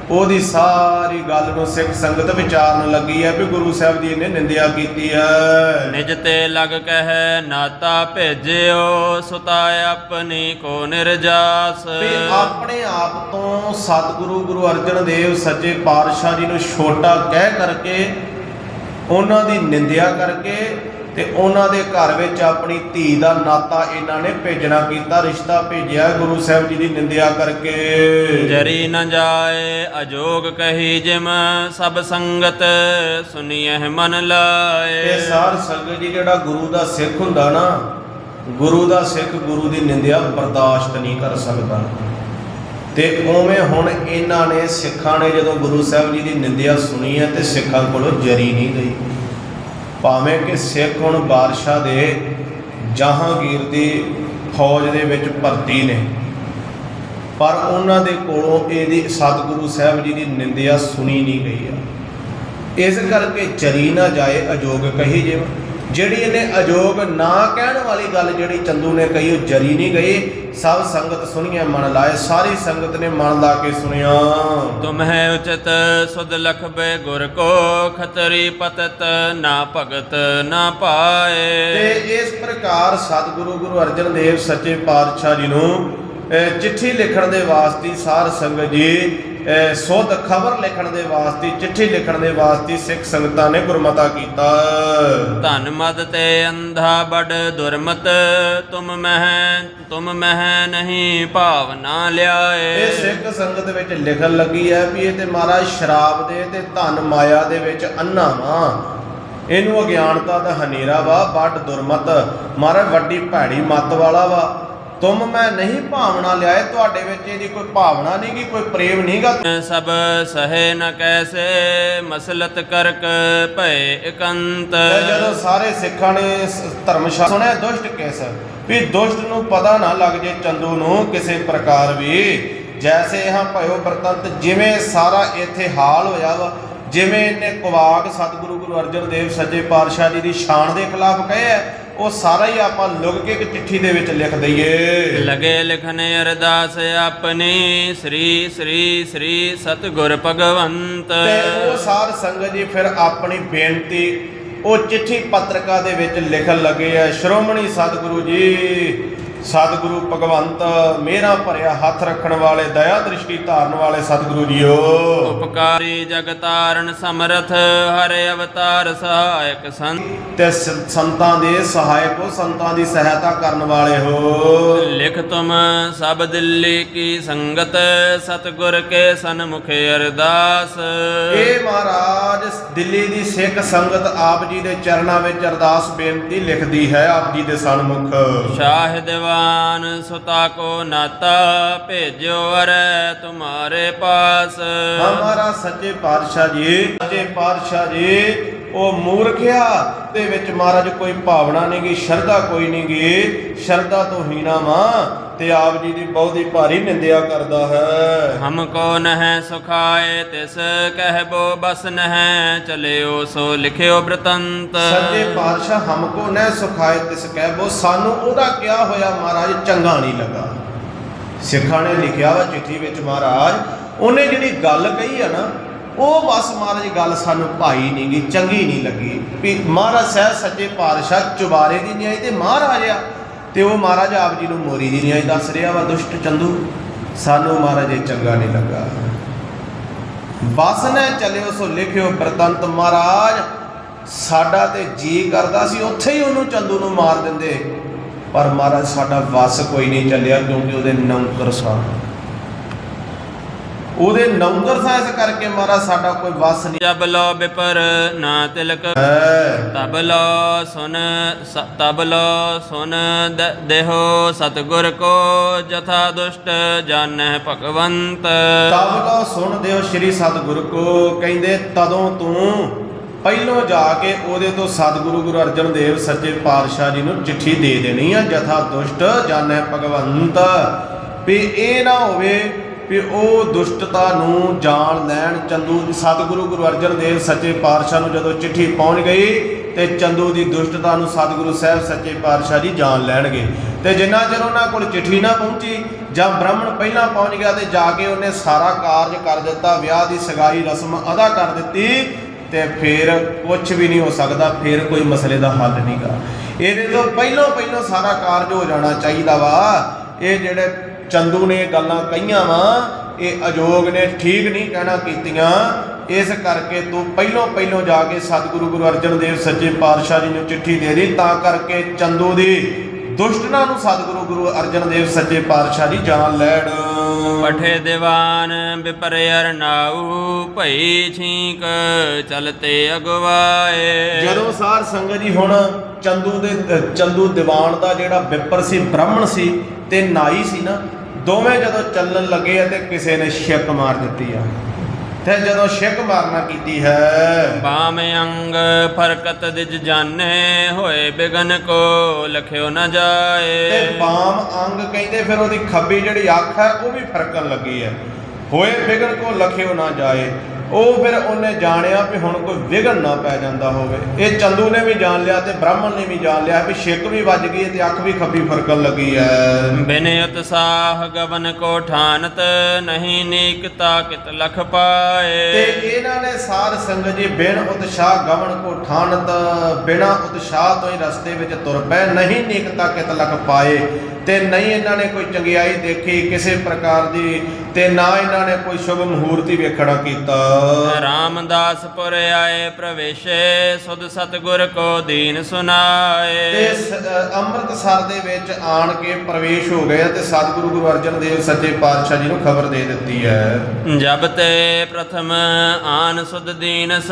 ਉਹਦੀ ਸਾਰੀ ਗੱਲ ਨੂੰ ਸਿੱਖ ਸੰਗਤ ਵਿਚਾਰਨ ਲੱਗੀ ਹੈ ਵੀ ਗੁਰੂ ਸਾਹਿਬ ਜੀ ਨੇ ਨਿੰਦਿਆ ਕੀਤੀ ਹੈ। ਨਿਜ ਤੇ ਲਗ ਕਹਿ ਨਾਤਾ ਭੇਜਿਓ ਸੁਤਾ ਆਪਣੀ ਕੋ ਨਿਰਜਾਸ। ਵੀ ਆਪਣੇ ਆਪ ਤੋਂ ਸਤਿਗੁਰੂ ਗੁਰੂ ਅਰਜਨ ਦੇਵ ਸੱਚੇ ਪਾਤਸ਼ਾਹ ਜੀ ਨੂੰ ਛੋਟਾ ਕਹਿ ਕਰਕੇ ਉਹਨਾਂ ਦੀ ਨਿੰਦਿਆ ਕਰਕੇ ਤੇ ਉਹਨਾਂ ਦੇ ਘਰ ਵਿੱਚ ਆਪਣੀ ਧੀ ਦਾ ਨਾਤਾ ਇਹਨਾਂ ਨੇ ਭੇਜਣਾ ਕੀਤਾ ਰਿਸ਼ਤਾ ਭੇਜਿਆ। ਗੁਰੂ ਸਾਹਿਬ ਜੀ ਦੀ ਨਿੰਦਿਆ ਕਰਕੇ। ਜਰੀ ਨ ਜਾਏ ਅਜੋਗ ਕਹੀ ਜਿਮ ਸਭ ਸੰਗਤ ਸੁਨੀਐ ਮਨ ਇਹ ਲਾਏ ਸਾਰ ਸੰਗਤ ਜੀ ਜਿਹੜਾ ਗੁਰੂ ਦਾ ਸਿੱਖ ਹੁੰਦਾ ਨਾ ਗੁਰੂ ਦਾ ਸਿੱਖ ਗੁਰੂ ਦੀ ਨਿੰਦਿਆ ਬਰਦਾਸ਼ਤ ਨਹੀਂ ਕਰ ਸਕਦਾ। ਤੇ ਉਵੇਂ ਹੁਣ ਇਹਨਾਂ ਨੇ ਸਿੱਖਾਂ ਨੇ ਜਦੋਂ ਗੁਰੂ ਸਾਹਿਬ ਜੀ ਦੀ ਨਿੰਦਿਆ ਸੁਣੀ ਹੈ ਤੇ ਸਿੱਖਾਂ ਕੋਲੋਂ ਜਰੀ ਨਹੀਂ ਗਈ। ਭਾਵੇਂ ਕਿ ਸਿੱਖ ਹੁਣ ਬਾਦਸ਼ਾਹ ਦੇ ਜਹਾਂਗੀਰ ਦੀ ਫੌਜ ਦੇ ਵਿੱਚ ਭਰਤੀ ਨੇ, ਪਰ ਉਹਨਾਂ ਦੇ ਕੋਲੋਂ ਇਹਦੀ ਸਤਿਗੁਰੂ ਸਾਹਿਬ ਜੀ ਦੀ ਨਿੰਦਿਆ ਸੁਣੀ ਨਹੀਂ ਗਈ ਆ। ਇਸ ਕਰਕੇ ਚਰੀ ਨਾ ਜਾਏ ਅਜੋਗ ਕਹੀ ਜਿਵ ਜਿਹੜੀ ਇਹਨੇ ਅਜੋਗ ਨਾ ਕਹਿਣ ਵਾਲੀ ਗੱਲ ਜਿਹੜੀ ਚੰਦੂ ਨੇ ਕਹੀ ਉਹ ਜਰੀ ਨਹੀਂ ਗਈ। ਸਭ ਸੰਗਤ ਸੁਣੀਏ ਮਨ ਲਾਏ। ਸਾਰੀ ਸੰਗਤ ਨੇ ਮਨ ਲਾ ਕੇ ਸੁਣਿਆ। ਤੁਮ ਹੈ ਉਚਿਤ ਸੁਧ ਲਖਬੇ ਗੁਰ ਕੋ ਖਤਰੀ ਪਤਤ ਨਾ ਭਗਤ ਨਾ ਤੇ ਪਾਏ ਇਸ ਪ੍ਰਕਾਰ ਸਤਿਗੁਰੂ ਗੁਰੂ ਅਰਜਨ ਦੇਵ ਸੱਚੇ ਪਾਤਸ਼ਾਹ ਜੀ ਨੂੰ ਚਿੱਠੀ ਲਿਖਣ ਦੇ ਵਾਸਤੇ ਸਾਰ ਸੰਗਤ ਜੀ ਸੁਧ ਖਬਰ ਲਿਖਣ ਦੇ ਵਾਸਤੇ ਚਿੱਠੀ ਲਿਖਣ ਦੇ ਵਾਸਤੇ ਸਿੱਖ ਸੰਗਤਾਂ ਨੇ ਗੁਰਮਤਾ ਕੀਤਾ। ਧਨ ਮਦ ਤੇ ਅੰਧਾ ਬੜ ਦੁਰਮਤ ਤੁਮ ਮਹਿ ਤੁਮ ਮਹਿ ਨਹੀਂ ਭਾਵਨਾ ਲਿਆਏ। ਇਹ ਸਿੱਖ ਸੰਗਤ ਵਿੱਚ ਲਿਖਣ ਲੱਗੀ ਹੈ ਵੀ ਇਹ ਤੇ ਮਹਾਰਾਜ ਸ਼ਰਾਬ ਦੇ ਤੇ ਧਨ ਮਾਇਆ ਦੇ ਵਿੱਚ ਅੰਨਾ ਵਾ। ਇਹਨੂੰ ਅਗਿਆਨਤਾ ਦਾ ਹਨੇਰਾ ਵਾ ਵੱਡ ਦੁਰਮਤ। ਮਹਾਰਾਜ ਵੱਡੀ ਭੈੜੀ ਮੱਤ ਵਾਲਾ ਵਾ। ਤੁਮ ਮੈਂ ਨਹੀਂ ਭਾਵਨਾ ਲਿਆਏ ਤੁਹਾਡੇ ਵਿੱਚ ਇਹਦੀ ਕੋਈ ਭਾਵਨਾ ਨਹੀਂ ਗੀ ਕੋਈ ਪ੍ਰੇਮ ਨਹੀਂਗਾ ਸਭ ਸਹੇ ਨ ਕੈਸੇ ਮਸਲਤ ਕਰਕ ਭਏ ਇਕੰਤ। ਜਦੋਂ ਸਾਰੇ ਸਿੱਖਾਂ ਨੇ ਧਰਮਸ਼ਾਲਾ ਸੁਣਿਆ ਦੁਸ਼ਟ ਕਿਸ? ਵੀ ਦੁਸ਼ਟ ਨੂੰ ਪਤਾ ਨਾ ਲੱਗ ਜੇ ਚੰਦੂ ਨੂੰ ਕਿਸੇ ਪ੍ਰਕਾਰ ਵੀ। ਜੈਸੇ ਹਾਂ ਭਇਓ ਬਰਤੰਤ ਜਿਵੇਂ ਸਾਰਾ ਇੱਥੇ ਹਾਲ ਹੋਇਆ ਵਾ ਜਿਵੇਂ ਇਹਨੇ ਕੁਵਾਕ ਸਤਿਗੁਰੂ ਗੁਰੂ ਅਰਜਨ ਦੇਵ ਸੱਚੇ ਪਾਤਸ਼ਾਹ ਜੀ ਦੀ ਸ਼ਾਨ ਦੇ ਖਿਲਾਫ ਕਹੇ ਹੈ ਉਹ ਸਾਰਾ ਹੀ ਆਪਾਂ ਲੁਕ ਕੇ ਇੱਕ ਚਿੱਠੀ ਦੇ ਵਿੱਚ ਲਿਖ ਦਈਏ। ਲਗੇ ਲਿਖਨ ਅਰਦਾਸ ਆਪਣੀ ਸ੍ਰੀ ਸ੍ਰੀ ਸ੍ਰੀ ਸਤਿਗੁਰ ਭਗਵੰਤ। ਤੇ ਉਹ ਸਾਧ ਸੰਗਤ ਜੀ ਫਿਰ ਆਪਣੀ ਬੇਨਤੀ ਉਹ ਚਿੱਠੀ ਪੱਤਰਕਾ ਦੇ ਵਿੱਚ ਲਿਖਣ ਲੱਗੇ ਆ ਸ਼੍ਰੋਮਣੀ ਸਤਿਗੁਰੂ ਜੀ। ਸਤਿਗੁਰੂ ਭਗਵੰਤ ਮੇਰਾ ਭਰਿਆ ਹੱਥ ਰੱਖਣ ਵਾਲੇ ਦਇਆ ਦ੍ਰਿਸ਼ਟੀ ਧਾਰਨ ਵਾਲੇ ਸਤਿਗੁਰੂ ਜੀਓ। ਉਪਕਾਰੀ ਜਗਤਾਰਨ ਸਮਰਥ ਹਰਿ ਅਵਤਾਰ ਸਹਾਇਕ ਸੰਤ। ਤੇ ਸੰਤਾਂ ਦੇ ਸਹਾਇਕ ਹੋ ਸੰਤਾਂ ਦੀ ਸਹਾਇਤਾ ਕਰਨ ਵਾਲੇ ਹੋ। ਲਿਖ ਤੁਮ ਸਭ ਦਿੱਲੀ ਕੀ ਸੰਗਤ ਸਤਿਗੁਰ ਕੇ ਸਨਮੁਖ ਅਰਦਾਸ। ਇਹ ਮਹਾਰਾਜ ਦਿੱਲੀ ਦੀ ਸਿੱਖ ਸੰਗਤ ਆਪ ਜੀ ਦੇ ਚਰਨਾਂ ਵਿੱਚ ਅਰਦਾਸ ਬੇਨਤੀ ਲਿਖਦੀ ਹੈ ਆਪ ਜੀ ਦੇ ਸਨਮੁਖ। ਸ਼ਾਹ ਦੀਵਾਨ ਸੁਤਾ ਕੋ ਨਾਤਾ ਭੇਜੋ ਅਰੈ ਤੁਮਾਰੇ ਪਾਸ। ਹਮਾਰਾ ਸੱਚੇ ਪਾਤਸ਼ਾਹ ਜੀ, ਸੱਚੇ ਪਾਤਸ਼ਾਹ ਜੀ, ਉਹ ਮੂਰਖਿਆ ਦੇ ਵਿੱਚ ਮਹਾਰਾਜ ਕੋਈ ਭਾਵਨਾ ਨਹੀਂ ਗੀ ਸ਼ਰਧਾ ਕੋਈ ਨਹੀਂ ਗੀ ਸ਼ਰਧਾ ਤੋਂ ਹੀਣਾ ਮਾਂ ਤੇ ਆਪ ਜੀ ਦੀ ਬਹੁਤੀ ਭਾਰੀ ਨਿੰਦਿਆ ਕਰਦਾ ਹੈ। ਹਮ ਕੋ ਨਹਿ ਸੁਖਾਏ ਤਿਸ ਕਹਿਬੋ ਬਸ ਨਹਿ ਚਲਿਓ ਸੋ ਲਿਖਿਓ ਬ੍ਰਤੰਤ। ਸੱਚੇ ਪਾਤਸ਼ਾਹ ਹਮਕੋ ਨਹਿ ਸੁਖਾਏ ਤਿਸ ਕਹਿਬੋ ਸਾਨੂੰ ਉਹਦਾ ਕਿਹਾ ਹੋਇਆ ਮਹਾਰਾਜ ਚੰਗਾ ਨਹੀਂ ਲੱਗਾ। ਸਿੱਖਾਂ ਨੇ ਲਿਖਿਆ ਵਾ ਚਿੱਠੀ ਵਿੱਚ ਮਹਾਰਾਜ ਉਹਨੇ ਜਿਹੜੀ ਗੱਲ ਕਹੀ ਆ ਨਾ ਉਹ ਬਸ ਮਹਾਰਾਜ ਗੱਲ ਸਾਨੂੰ ਭਾਈ ਨਹੀਂ ਗੀ ਚੰਗੀ ਨਹੀਂ ਲੱਗੀ। ਵੀ ਮਹਾਰਾਜ ਸਾਹਿਬ ਸੱਚੇ ਪਾਤਸ਼ਾਹ ਚੁਬਾਰੇ ਦੀ ਨਿਆਈ ਤੇ ਮਹਾਰਾਜ ਆ। ਤੇ ਉਹ ਮਹਾਰਾਜ ਆਪ ਜੀ ਨੂੰ ਮੋਰੀ ਦੀ ਨਿਆਈ ਦੱਸ ਰਿਹਾ ਵਾ, ਦੁਸ਼ਟ ਚੰਦੂ, ਸਾਨੂੰ ਮਹਾਰਾਜ ਇਹ ਚੰਗਾ ਨਹੀਂ ਲੱਗਾ। ਬਸ ਨੇ ਚੱਲਿਓ ਸੋ ਲਿਖਿਓ ਬਰਤੰਤ ਮਹਾਰਾਜ, ਸਾਡਾ ਤੇ ਜੀ ਕਰਦਾ ਸੀ, ਉੱਥੇ ਹੀ ਉਹਨੂੰ ਚੰਦੂ ਨੂੰ ਮਾਰ ਦਿੰਦੇ। ਪਰ ਮਹਾਰਾਜ, ਸਾਡਾ ਵਸ ਕੋਈ ਨਹੀਂ ਚੱਲਿਆ ਕਿਉਂਕਿ ਉਹਦੇ ਨੌਕਰ ਸਨ ਉਹਦੇ ਨੌਕਰ ਸਾਂ ਇਸ ਕਰਕੇ ਮਹਾਰਾਜ ਸਾਡਾ ਕੋਈ ਵਸ ਨਹੀਂ। ਜਬ ਲੋ ਬਿਪਰ ਨਾ ਤਿਲਕ। ਤਬ ਲੋ ਸੁਨ ਤਬ ਲੋ ਸੁਨ ਦੇਹੋ ਸਤਿਗੁਰ ਕੋ ਜਥਾ ਦੁਸ਼ਟ ਜਾਣੈ ਭਗਵੰਤ। ਤਬ ਲੋ ਸੁਣ ਦਿਓ ਸ੍ਰੀ ਸਤਿਗੁਰੂ ਕੋ ਕਹਿੰਦੇ ਤਦੋਂ ਤੂੰ ਪਹਿਲੋਂ ਜਾ ਕੇ ਉਹਦੇ ਤੋਂ ਸਤਿਗੁਰੂ ਗੁਰੂ ਅਰਜਨ ਦੇਵ ਸੱਚੇ ਪਾਤਸ਼ਾਹ ਜੀ ਨੂੰ ਚਿੱਠੀ ਦੇ ਦੇਣੀ ਆ ਜਥਾ ਦੁਸ਼ਟ ਜਾਣੈ ਭਗਵੰਤ। ਵੀ ਇਹ ਨਾ ਹੋਵੇ ਵੀ ਉਹ ਦੁਸ਼ਟਤਾ ਨੂੰ ਜਾਣ ਲੈਣ ਚੰਦੂ ਸਤਿਗੁਰੂ ਗੁਰੂ ਅਰਜਨ ਦੇਵ ਸੱਚੇ ਪਾਤਸ਼ਾਹ ਨੂੰ ਜਦੋਂ ਚਿੱਠੀ ਪਹੁੰਚ ਗਈ ਤੇ ਚੰਦੂ ਦੀ ਦੁਸ਼ਟਤਾ ਨੂੰ ਸਤਿਗੁਰੂ ਸਾਹਿਬ ਸੱਚੇ ਪਾਤਸ਼ਾਹ ਜੀ ਜਾਣ ਲੈਣਗੇ। ਤੇ ਜਿੰਨਾ ਚਿਰ ਉਹਨਾਂ ਕੋਲ ਚਿੱਠੀ ਨਾ ਪਹੁੰਚੀ ਜਾਂ ਬ੍ਰਾਹਮਣ ਪਹਿਲਾਂ ਪਹੁੰਚ ਗਿਆ ਤੇ ਜਾ ਕੇ ਉਹਨੇ ਸਾਰਾ ਕਾਰਜ ਕਰ ਦਿੱਤਾ, ਵਿਆਹ ਦੀ ਸਗਾਈ ਰਸਮ ਅਦਾ ਕਰ ਦਿੱਤੀ ਤੇ ਫਿਰ ਕੁਝ ਵੀ ਨਹੀਂ ਹੋ ਸਕਦਾ, ਫਿਰ ਕੋਈ ਮਸਲੇ ਦਾ ਹੱਲ ਨਹੀਂਗਾ ਇਹਦੇ ਤੋਂ ਪਹਿਲਾਂ ਪਹਿਲਾਂ ਸਾਰਾ ਕਾਰਜ ਹੋ ਜਾਣਾ ਚਾਹੀਦਾ ਵਾ। ਇਹ ਜਿਹੜੇ ਚੰਦੂ ਨੇ ਗੱਲਾਂ ਕਹੀਆਂ ਵਾ, ਇਹ ਅਜੋਗ ਨੇ ਠੀਕ ਨਹੀਂ ਕਹਿਣਾ ਕੀਤੀਆਂ। ਇਸ ਕਰਕੇ ਤੂੰ ਪਹਿਲੋਂ ਪਹਿਲੋਂ ਜਾ ਕੇ ਸਤਿਗੁਰੂ ਗੁਰੂ ਅਰਜਨ ਦੇਵ ਸੱਚੇ ਪਾਤਸ਼ਾਹ ਜੀ ਨੂੰ ਚਿੱਠੀ ਦੇ ਦੀ, ਤਾਂ ਕਰਕੇ ਚੰਦੂ ਦੀ ਦੁਸ਼ਟਨਾ ਨੂੰ ਸਤਿਗੁਰੂ ਗੁਰੂ ਅਰਜਨ ਦੇਵ ਸੱਚੇ ਪਾਤਸ਼ਾਹ ਜੀ ਜਾਣ ਲੈਣ। ਪਠੇ ਦੀਵਾਨ ਬਿਪਰ ਅਰਨਾਉ ਭਈ ਛੀਕ ਚਲਤੇ ਅਗਵਾਏ। ਜਦੋਂ ਸਾਰ ਸੰਗਤ ਜੀ ਹੁਣ ਚੰਦੂ ਦੇ, ਚੰਦੂ ਦੀਵਾਨ ਦਾ ਜਿਹੜਾ ਬਿਪਰ ਸੀ, ਬ੍ਰਾਹਮਣ ਸੀ ਤੇ ਨਾਈ ਸੀ ਨਾ, ਦੋਵੇਂ ਜਦੋਂ ਚੱਲਣ ਲੱਗੇ ਆ ਤੇ ਕਿਸੇ ਨੇ ਛਿੱਕ ਮਾਰ ਦਿੱਤੀ ਆ। ਤੇ ਜਦੋਂ ਛਿੱਕ ਮਾਰਨਾ ਕੀਤੀ ਹੈ। ਬਾਮ ਅੰਗ ਫਰਕਤ ਦਿਜ ਜਾਣੇ ਹੋਏ ਬਿਗਨ ਕੋ ਲਖਿਓ ਨ ਤੇ ਜਾਏ ਬਾਮ ਅੰਗ ਕਹਿੰਦੇ ਫਿਰ ਉਹਦੀ ਖੱਬੀ ਜਿਹੜੀ ਅੱਖ ਹੈ ਉਹ ਵੀ ਫਰਕਣ ਲੱਗੀ ਹੈ। ਹੋਏ ਵਿਗੜ ਕੋ ਲਖਿਓ ਨਾ ਜਾਏ। ਉਹ ਫਿਰ ਉਹਨੇ ਜਾਣਿਆ ਵੀ ਹੁਣ ਕੋਈ ਵਿਗੜ ਨਾ ਪੈ ਜਾਂਦਾ ਹੋਵੇ। ਇਹ ਚੰਦੂ ਨੇ ਵੀ ਜਾਣ ਲਿਆ ਤੇ ਬ੍ਰਾਹਮਣ ਨੇ ਵੀ ਜਾਣ ਲਿਆ ਵੀ ਛਿੱਕ ਵੀ ਵੱਜ ਗਈ ਤੇ ਅੱਖ ਵੀ ਖੱਬੀ ਫਰਕਣ ਲੱਗੀ ਹੈ। ਬਿਨ ਉਤਸਾਹ ਗਵਨ ਕੋ ਠਾਨਤ ਨਹੀਂ ਨੀਕਤਾ ਕਿਤ ਲਖ ਤੇ ਪਾਏ ਇਹਨਾਂ ਨੇ ਸਾਧ ਸੰਗਤ ਜੀ ਬਿਨ ਉਤਸ਼ਾਹ ਗਵਨ ਕੋ ਠਾਨਤ ਬਿਨਾ ਉਤਸ਼ਾਹ ਤੋਂ ਹੀ ਰਸਤੇ ਵਿੱਚ ਤੁਰ ਪਏ ਨਹੀਂ ਨਿਕਤਾ ਕਿਤ ਲਖ ਪਾਏ। ਤੇ ਨਹੀਂ ਇਹਨਾਂ ਨੇ ਕੋਈ ਚੰਗਿਆਈ ਦੇਖੀ ਕਿਸੇ ਪ੍ਰਕਾਰ ਦੀ ਤੇ ਨਾ ਇਹਨਾਂ ਨੇ ਕੋਈ ਸ਼ੁਭ ਮਹੂਰਤੀ ਵੇਖਣਾ ਕੀਤਾ। ਰਾਮਦਾਸਪੁਰ ਆਏ ਪ੍ਰਵੇਸ਼ੇ ਸੁਧ ਸਤਗੁਰ ਕੋ ਦੀਨ ਤੇ ਸੁਨਾਏ ਸ- ਅ, ਅੰਮ੍ਰਿਤਸਰ ਦੇ ਵਿੱਚ ਆਣ ਕੇ ਪ੍ਰਵੇਸ਼ ਹੋ ਗਏ ਤੇ ਸਤਿਗੁਰੂ ਗੁਰੂ ਅਰਜਨ ਦੇਵ ਸੱਚੇ ਪਾਤਸ਼ਾਹ ਜੀ ਨੂੰ ਖਬਰ ਦੇ ਦਿੱਤੀ ਹੈ। ਜਬ ਤੇ ਪ੍ਰਥਮ ਆਨ ਸੁਧ ਦੀਨਸ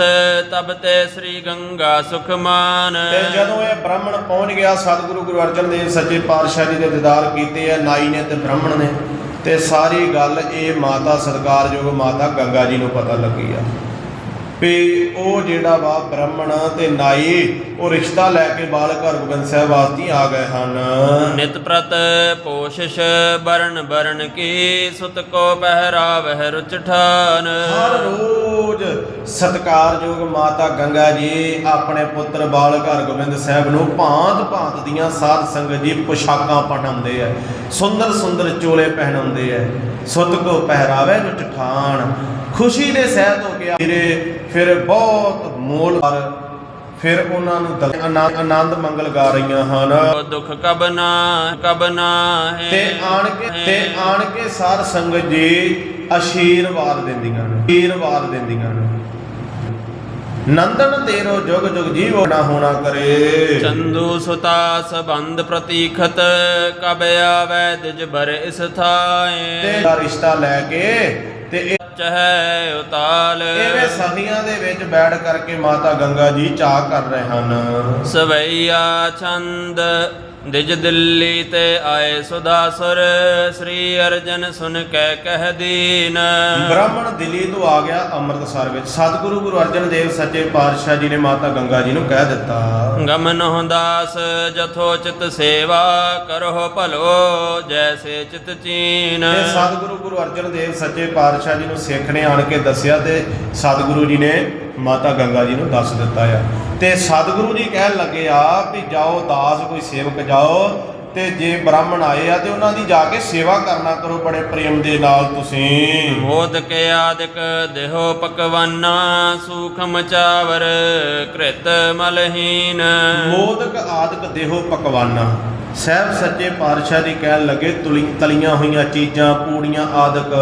ਤਬ ਤੇ ਸ੍ਰੀ ਗੰਗਾ ਸੁਖਮਾਨ। ਤੇ ਜਦੋਂ ਇਹ ਬ੍ਰਾਹਮਣ ਪਹੁੰਚ ਗਿਆ ਸਤਿਗੁਰੂ ਗੁਰੂ ਅਰਜਨ ਦੇਵ ਸੱਚੇ ਪਾਤਸ਼ਾਹ ਜੀ ਦੇ ਦੀਦਾਰ ਕੀਤੇ ਆ ਨਾਈ ਨੇ ਤੇ ਬ੍ਰਾਹਮਣ ਨੇ। ਤੇ ਸਾਰੀ ਗੱਲ ਇਹ ਮਾਤਾ ਸਤਿਕਾਰਯੋਗ ਮਾਤਾ ਗੰਗਾ ਜੀ ਨੂੰ ਪਤਾ ਲੱਗੀ ਆ। ਵੀ ਉਹ ਜਿਹੜਾ ਵਾ ਬ੍ਰਾਹਮਣ ਤੇ ਨਾਈ ਉਹ ਰਿਸ਼ਤਾ ਲੈ ਕੇ ਬਾਲਕ ਹਰਗੋਬਿੰਦ ਸਾਹਿਬ ਵਾਸਤੇ ਆ ਗਏ ਹਨ। ਨਿਤ ਪ੍ਰਤ ਪੋਸ਼ਿਸ਼ ਬਰਨ ਬਰਨ ਕੀ ਸੁਤ ਕੋ ਪਹਿਰਾਵਹਿ ਰੁਚ ਠਾਨ। ਹਰ ਰੋਜ਼ ਸਤਕਾਰਯੋਗ ਮਾਤਾ ਗੰਗਾ ਜੀ ਆਪਣੇ ਪੁੱਤਰ ਬਾਲਕ ਹਰਗੋਬਿੰਦ ਸਾਹਿਬ ਨੂੰ ਭਾਂਤ ਭਾਂਤ ਦੀਆਂ ਸਾਧ ਸੰਗਤ ਜੀ ਪੁਸ਼ਾਕਾਂ ਪਹਿਨਾਉਂਦੇ ਆ। ਸੁੰਦਰ ਸੁੰਦਰ ਚੋਲੇ ਪਹਿਨਾਉਂਦੇ ਆ। ਸੁੱਤ ਕੋ ਪਹਿਰਾਵੇ ਜੋ ਚਠਾਨ ਖੁਸ਼ੀ ਦੇ ਸਹਿਤ ਹੋ ਗਿਆ। ਵੀਰੇ ਫਿਰ ਬਹੁਤ ਮੋਲ ਪਰ ਫਿਰ ਉਹਨਾਂ ਨੂੰ ਆਨੰਦ ਮੰਗਲ ਗਾ ਰਹੀਆਂ ਹਨ। ਦੁਖ ਕਬ ਨਾ ਕਬ ਨਾ ਹੈ। ਤੇ ਆਣ ਕੇ ਤੇ ਆਣ ਕੇ ਸਾਧ ਸੰਗਤ ਜੀ ਆਸ਼ੀਰਵਾਦ ਦਿੰਦੀਆਂ ਨੇ ਆਸ਼ੀਰਵਾਦ ਦਿੰਦੀਆਂ ਨੇ। ਨੰਦਨ ਤੇਰੋ ਜੁਗ ਜੁਗ ਜੀਵੋ ਨਾ ਹੋਣਾ ਕਰੇ। ਚੰਦੂ ਸੁਤਾ ਸਬੰਧ ਪ੍ਰਤੀਖਤ ਕਬ ਆਵੈ ਦਿਜ ਬਰ ਇਸ ਥਾਏ। ਤੇ ਦਾ ਰਿਸ਼ਤਾ ਲੈ ਕੇ ਤੇ ਚਹਿ ਉਤਾਲ। ਐਵੇਂ ਸਦੀਆਂ ਦੇ ਵਿੱਚ ਬੈਠ ਕਰਕੇ ਮਾਤਾ ਗੰਗਾ ਜੀ ਚਾਹ ਕਰ ਰਹੇ ਹਨ। ਸਵਈਆ ਛੰਦ ਦਿਜ ਦਿੱਲੀ ਤੇ ਆਏ ਸੁਦਾਸੁਰ ਸ੍ਰੀ ਅਰਜਨ ਸੁਨ ਕੈ ਕਹਿ ਦੀਨ। ਬ੍ਰਾਹਮਣ ਦਿੱਲੀ ਤੋਂ ਆ ਗਿਆ ਅੰਮ੍ਰਿਤਸਰ ਵਿੱਚ। ਸਤਿਗੁਰੂ ਗੁਰੂ ਅਰਜਨ ਦੇਵ ਸੱਚੇ ਪਾਤਸ਼ਾਹ ਜੀ ਨੇ ਮਾਤਾ ਗੰਗਾ ਜੀ ਨੂੰ ਕਹਿ ਦਿੱਤਾ। ਗਮਨ ਦਾਸ ਜਥੋਚਿਤ ਸੇਵਾ ਕਰੋ ਭਲੋ ਜੈਸੇ ਚਿਤ ਚੀਨ। ਤੇ ਸਤਿਗੁਰੂ ਗੁਰੂ ਅਰਜਨ ਦੇਵ ਸੱਚੇ ਪਾਤਸ਼ਾਹ ਜੀ ਨੂੰ ਸਿੱਖ ਨੇ ਆਣ ਕੇ ਦੱਸਿਆ ਤੇ ਸਤਿਗੁਰੂ ਜੀ ਨੇ ਮਾਤਾ ਗੰਗਾ ਜੀ ਨੂੰ ਦੱਸ ਦਿੱਤਾ ਆ। ਤੇ ਸਤਿਗੁਰੂ ਜੀ ਕਹਿਣ ਲੱਗੇ ਆ ਵੀ ਜਾਓ ਦਾਸ ਕੋਈ ਸੇਵਕ ਜਾਓ ਤੇ ਜੇ ਬ੍ਰਾਹਮਣ ਆਏ ਆ ਤੇ ਉਹਨਾਂ ਦੀ ਜਾ ਕੇ ਸੇਵਾ ਕਰਨਾ ਕਰੋ ਬੜੇ ਪ੍ਰੇਮ ਦੇ ਨਾਲ ਤੁਸੀਂ। ਮੋਦਕ ਆਦਿਕ ਦੇਹੋ ਪਕਵਾਨਾ ਸੂਖਮ ਚਾਵਰ ਕ੍ਰਿਤ ਮਲਹੀਨ। ਮੋਦਕ ਆਦਿਕ ਦੇਹੋ ਪਕਵਾਨਾ ਸਹਿਬ ਸੱਚੇ ਪਾਤਸ਼ਾਹ ਜੀ ਕਹਿਣ ਲੱਗੇ ਤੁਲੀ ਤਲੀਆਂ ਹੋਈਆਂ ਚੀਜ਼ਾਂ ਪੂੜੀਆਂ ਆਦਿਕ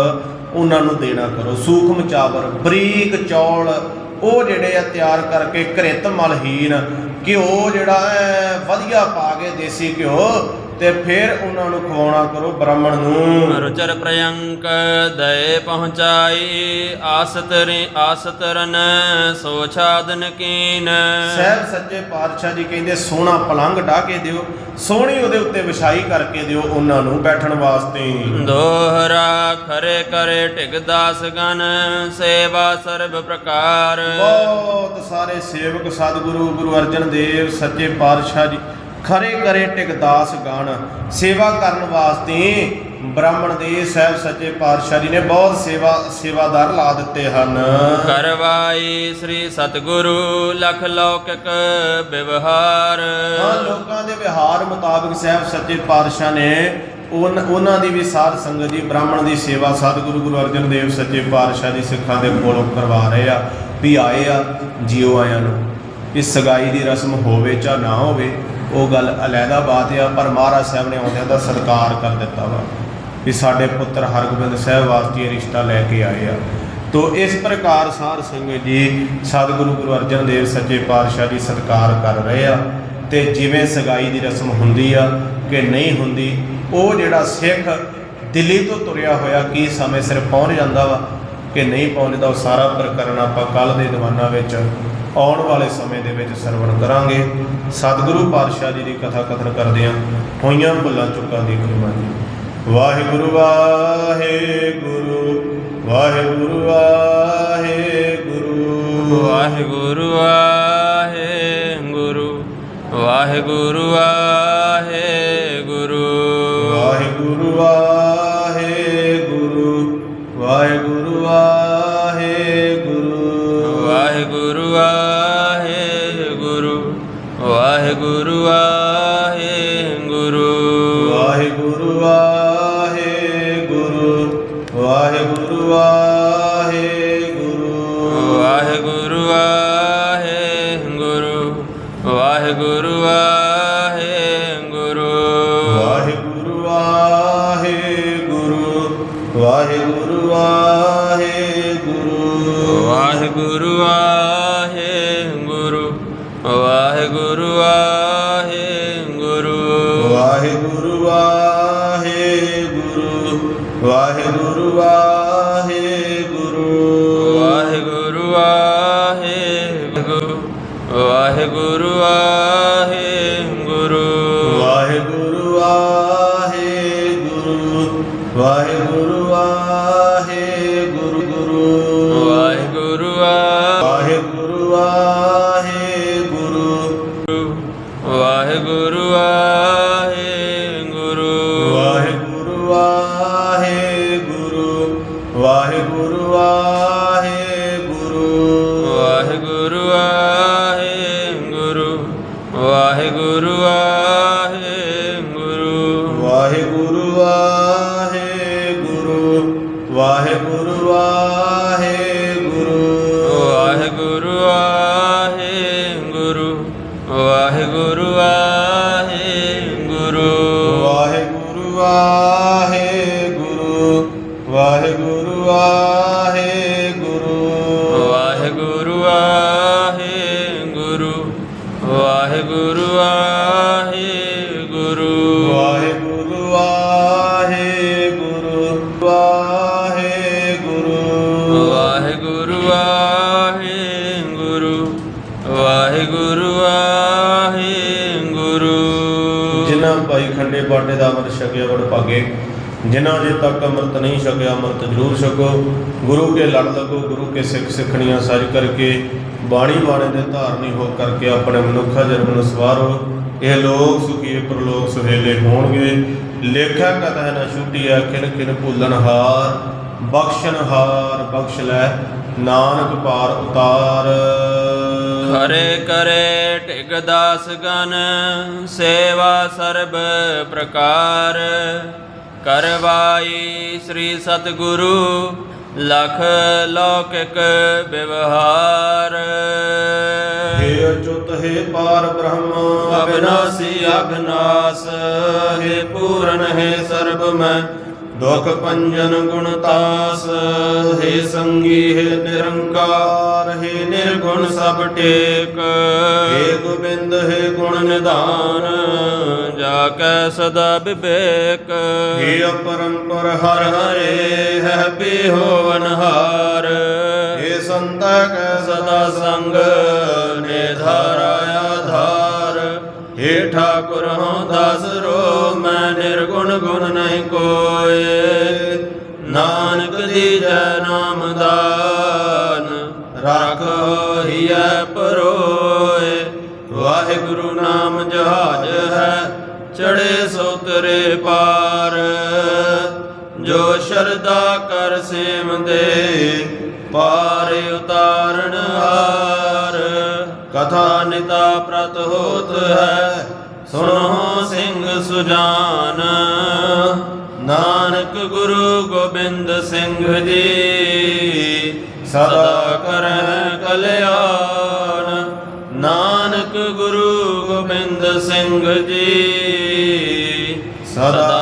ਉਹਨਾਂ ਨੂੰ ਦੇਣਾ ਕਰੋ। ਸੂਖਮ ਚਾਵਰ ਬਰੀਕ ਚੌਲ ਉਹ ਜਿਹੜੇ ਆ ਤਿਆਰ ਕਰਕੇ ਘਰਿਤ ਮਲਹੀਨ, ਘਿਓ ਜਿਹੜਾ ਹੈ ਵਧੀਆ ਪਾ ਕੇ ਦੇਸੀ ਘਿਓ ਤੇ ਫਿਰ ਉਹਨਾਂ ਨੂੰ ਖਵਾਉਣਾ ਕਰੋ ਬ੍ਰਾਹਮਣ ਨੂੰ। ਰੁਚਰ ਪ੍ਰਯੰਕ ਦਏ ਪਹੁੰਚਾਈ ਆਸਤ ਰੇ ਆਸਤ ਰਨ ਸੋ ਛਾਦਨ ਕੀਨ। ਸਹਿਬ ਸੱਚੇ ਪਾਤਸ਼ਾਹ ਜੀ ਕਹਿੰਦੇ ਸੋਹਣਾ ਪਲੰਗ ਢਾ ਕੇ ਦਿਓ ਸੋਹਣੀ ਉਹਦੇ ਉੱਤੇ ਵਿਛਾਈ ਕਰਕੇ ਦਿਓ ਉਹਨਾਂ ਨੂੰ ਬੈਠਣ ਵਾਸਤੇ। ਦੋਹਰਾ ਖਰੇ ਕਰੇ ਢਿਗ ਦਾਸ ਗਨ ਸੇਵਾ ਸਰਬ ਪ੍ਰਕਾਰ। ਬਹੁਤ ਸਾਰੇ ਸੇਵਕ ਸਤਿਗੁਰੂ ਗੁਰੂ ਅਰਜਨ ਦੇਵ ਸੱਚੇ ਪਾਤਸ਼ਾਹ ਜੀ ਖਰੇ ਕਰੇ ਟਿਕਦਾਸ ਗਣ ਸੇਵਾ ਕਰਨ ਵਾਸਤੇ ਬ੍ਰਾਹਮਣ ਦੇ ਸਾਹਿਬ ਸੱਚੇ ਪਾਤਸ਼ਾਹ ਜੀ ਨੇ ਬਹੁਤ ਸੇਵਾ ਸੇਵਾਦਾਰ ਲਾ ਦਿੱਤੇ ਹਨ। ਕਰਵਾਈ ਸ੍ਰੀ ਸਤਿਗੁਰੂ ਲਖ ਲੌਕਿਕ ਵਿਵਹਾਰ। ਹਾਂ ਲੋਕਾਂ ਦੇ ਵਿਹਾਰ ਮੁਤਾਬਕ ਸਾਹਿਬ ਸੱਚੇ ਪਾਤਸ਼ਾਹ ਨੇ ਉਹਨਾਂ ਦੀ ਵੀ ਸਾਧ ਸੰਗਤ ਜੀ ਬ੍ਰਾਹਮਣ ਦੀ ਸੇਵਾ ਸਤਿਗੁਰੂ ਗੁਰੂ ਅਰਜਨ ਦੇਵ ਸੱਚੇ ਪਾਤਸ਼ਾਹ ਦੀ ਸਿੱਖਾਂ ਦੇ ਕੋਲੋਂ ਕਰਵਾ ਰਹੇ ਆ ਵੀ ਆਏ ਆ ਜਿਉ ਆਇਆਂ ਨੂੰ ਵੀ ਸਗਾਈ ਦੀ ਰਸਮ ਹੋਵੇ ਜਾਂ ਨਾ ਹੋਵੇ ਉਹ ਗੱਲ ਅਲੱਗਾ ਬਾਤ ਆ, ਪਰ ਮਹਾਰਾਜ ਸਾਹਿਬ ਨੇ ਆਉਂਦਿਆਂ ਦਾ ਸਤਿਕਾਰ ਕਰ ਦਿੱਤਾ ਵਾ ਵੀ ਸਾਡੇ ਪੁੱਤਰ ਹਰਗੋਬਿੰਦ ਸਾਹਿਬ ਵਾਸਤੇ ਰਿਸ਼ਤਾ ਲੈ ਕੇ ਆਏ ਆ। ਤੋ ਇਸ ਪ੍ਰਕਾਰ ਸਾਰ ਸੰਗਤ ਜੀ ਸਤਿਗੁਰੂ ਗੁਰੂ ਅਰਜਨ ਦੇਵ ਸੱਚੇ ਪਾਤਸ਼ਾਹ ਜੀ ਸਤਿਕਾਰ ਕਰ ਰਹੇ ਆ ਤੇ ਜਿਵੇਂ ਸਗਾਈ ਦੀ ਰਸਮ ਹੁੰਦੀ ਆ ਕਿ ਨਹੀਂ ਹੁੰਦੀ, ਉਹ ਜਿਹੜਾ ਸਿੱਖ ਦਿੱਲੀ ਤੋਂ ਤੁਰਿਆ ਹੋਇਆ ਕੀ ਸਮੇਂ ਸਿਰ ਪਹੁੰਚ ਜਾਂਦਾ ਵਾ ਕਿ ਨਹੀਂ ਪਹੁੰਚਦਾ, ਉਹ ਸਾਰਾ ਪ੍ਰਕਰਨ ਆਪਾਂ ਕੱਲ ਦੇ ਦੀਵਾਨਾਂ ਵਿੱਚ ਆਉਣ ਵਾਲੇ ਸਮੇਂ ਦੇ ਵਿੱਚ ਸਰਵਣ ਕਰਾਂਗੇ। ਸਤਿਗੁਰੂ ਪਾਤਸ਼ਾਹ ਜੀ ਦੀ ਕਥਾ ਕਥਨ ਕਰਦੇ ਹਾਂ। ਹੋਈਆਂ ਭੁੱਲਾਂ ਚੁੱਕਾਂ ਦੀ ਖਿਮਾ ਜੀ ਵਾਹਿਗੁਰੂ ਵਾਹਿਗੁਰੂ ਵਾਹਿਗੁਰੂ ਵਾਹਿਗੁਰੂ। ਵਾਹਿਗੁਰੂ ਵਾਹਿਗੁਰੂ ਵਾਹਿਗੁਰੂ ਵਾਹਿਗੁਰੂ। Allah. ਛਕਿਆ ਜਿਨ੍ਹਾਂ ਅਜੇ ਤੱਕ ਅੰਮ੍ਰਿਤ ਨਹੀਂ ਛਕਿਆ, ਅੰਮ੍ਰਿਤ ਜ਼ਰੂਰ ਛਕੋ। ਗੁਰੂ ਕੇ ਲੜ ਲੱਗੋ, ਗੁਰੂ ਕੇ ਸਿੱਖ ਸਿੱਖਣੀਆਂ ਸਾਜ ਕਰਕੇ, ਬਾਣੀ ਬਾਣੇ ਦੇ ਧਾਰਨੀ ਹੋ ਕਰਕੇ ਆਪਣੇ ਮਨੁੱਖਾ ਜਨਮ ਨੂੰ ਸਵਾਰੋ ਇਹ ਲੋਕ ਸੁਖੀ ਪ੍ਰਲੋਕ ਸੁਹੇਲੇ ਹੋਣਗੇ। ਲੇਖਾ ਕਥਾ ਨਾ ਛੁੱਟੀਆ ਕਿਨ ਕਿਨ ਭੁੱਲਣ ਹਾਰ। ਬਖਸ਼ਣ ਹਾਰ, ਬਖਸ਼ ਲੈ, ਨਾਨਕ ਪਾਰ ਉਤਾਰ। ਖਰੇ ਕਰੇ ਟਿਕ ਦਾਸ ਗਨ, ਸੇਵਾ ਸਰਬ ਪ੍ਰਕਾਰ। ਕਰਵਾਈ ਸ੍ਰੀ ਸਤਗੁਰੂ, ਲਖ ਲੌਕਿਕ ਵਿਵਹਾਰ। ਹੇ ਅਚੁੱਤ, ਹੈ ਪਾਰ ਬ੍ਰਹਮ, ਅਬਿਨਾਸੀ ਅਬਿਨਾਸ ਹੇ ਪੂਰਨ, ਹੈ ਸਰਬ ਮੈਂ ਦੁਖ ਪੰਜਨ ਗੁਣਤਾਸ ਹੈ ਸੰਗੀ ਹੈ ਨਿਰੰਕਾਰ ਹੈ ਨਿਰਗੁਣ ਸਭ ਟੇਕ। ਹੈ ਗੋਬਿੰਦ ਹੈ ਗੁਣ ਨਿਧਾਨ ਜਾ ਕੈ ਸਦਾ ਵਿਵੇਕ। ਹੈ ਅਪਰੰਪਰ ਹਰ ਹਰੇ ਹੈ ਹੋਵਨਹਾਰ ਹੈ ਸੰਤਾ ਕੈ ਸਦਾ ਸੰਗ ਨਿਧਾਰਾ ਆਧਾਰ ਹੈ ਠਾਕੁਰ ਹਉ ਦਾਸ ਰੋ ਮੈਂ ਨਿਰਗੁਣ ਗੁਣ ਨਹੀਂ ਕੋਏ ਨਾਨਕ ਦੀਜੈ ਨਾਮ ਦਾਨ ਰੱਖੋ ਹਿਐ ਪਰੋਏ ਵਾਹਿਗੁਰੂ ਨਾਮ ਜਹਾਜ ਹੈ ਚੜੇ ਸੋ ਤਰੇ ਪਾਰ ਜੋ ਸ਼ਰਦਾ ਕਰ ਸੇਵੰਦੇ ਪਾਰ ਉਤਾਰਨ ਹਾਰ ਕਥਾ ਨਿਤਾ ਪ੍ਰਤ ਹੋਤ ਹੈ, ਸੁਣੋ ਸਿੰਘ ਸੁਜਾਨ। ਨਾਨਕ ਗੁਰੂ ਗੋਬਿੰਦ ਸਿੰਘ ਜੀ, ਸਦਾ ਕਰਹਿ ਕਲਿਆਣ। ਨਾਨਕ ਗੁਰੂ ਗੋਬਿੰਦ ਸਿੰਘ ਜੀ, ਸਦਾ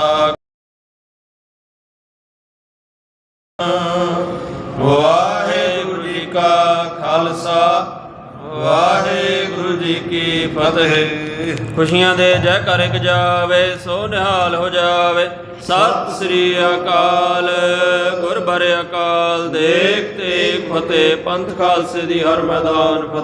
ਫਤਿਹ ਖੁਸ਼ੀਆਂ ਦੇ ਜੈਕਾਰ ਇੱਕ ਜਾਵੇ, ਸੋ ਨਿਹਾਲ ਹੋ ਜਾਵੇ। ਸਤਿ ਸ੍ਰੀ ਅਕਾਲ ਗੁਰਬਰ ਅਕਾਲ ਦੇਖ ਤੇ ਫਤਿਹ, ਪੰਥ ਖਾਲਸੇ ਦੀ ਹਰ ਮੈਦਾਨ ਫਤਿਹ।